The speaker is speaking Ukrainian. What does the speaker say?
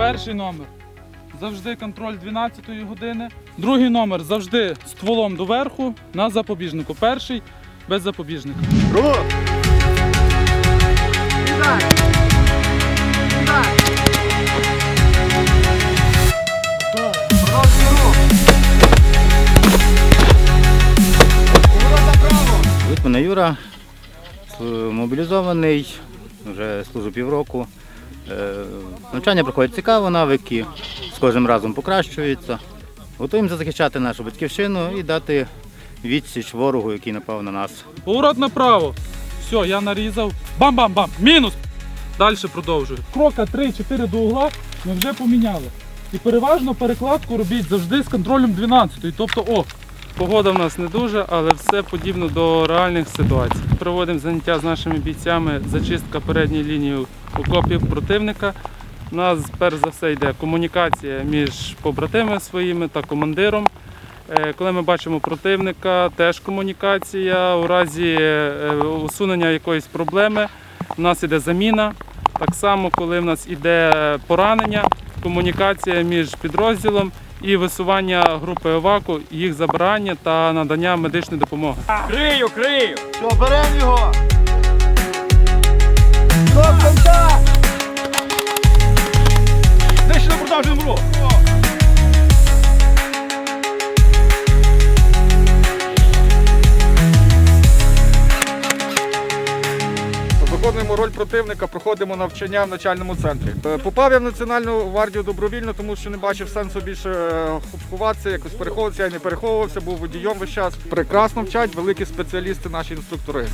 Перший номер завжди контроль 12 години. Другий номер завжди стволом доверху на запобіжнику. Перший без запобіжника. Рух! Мене Юра, мобілізований, вже служу півроку. Е, Навчання проходить цікаво, навики з кожним разом покращуються. Готуємося захищати нашу батьківщину і дати відсіч ворогу, який напав на нас. Поворот направо. Все, я нарізав. Бам-бам-бам. Мінус. Далі продовжую. Крока 3-4 до угла ми вже поміняли. І переважно перекладку робіть завжди з контролем 12. Тобто, о, погода в нас не дуже, але все подібно до реальних ситуацій. Проводимо заняття з нашими бійцями, зачистка передньої лінії окопів противника. У нас перш за все йде комунікація між побратимами своїми та командиром. Е, Коли ми бачимо противника, теж комунікація. У разі е, усунення якоїсь проблеми у нас іде заміна. Так само, коли в нас іде поранення, комунікація між підрозділом і висування групи ЕВАКу, їх забирання та надання медичної допомоги. Крию, крию! Що, беремо його! Знищено продовжуємо рух! Виконуємо роль противника, проходимо навчання в навчальному центрі. Попав я в Національну гвардію добровільно, тому що не бачив сенсу більше е, ховатися, якось переховуватися. Я не переховувався, був водієм весь час. Прекрасно вчать великі спеціалісти, наші інструктори.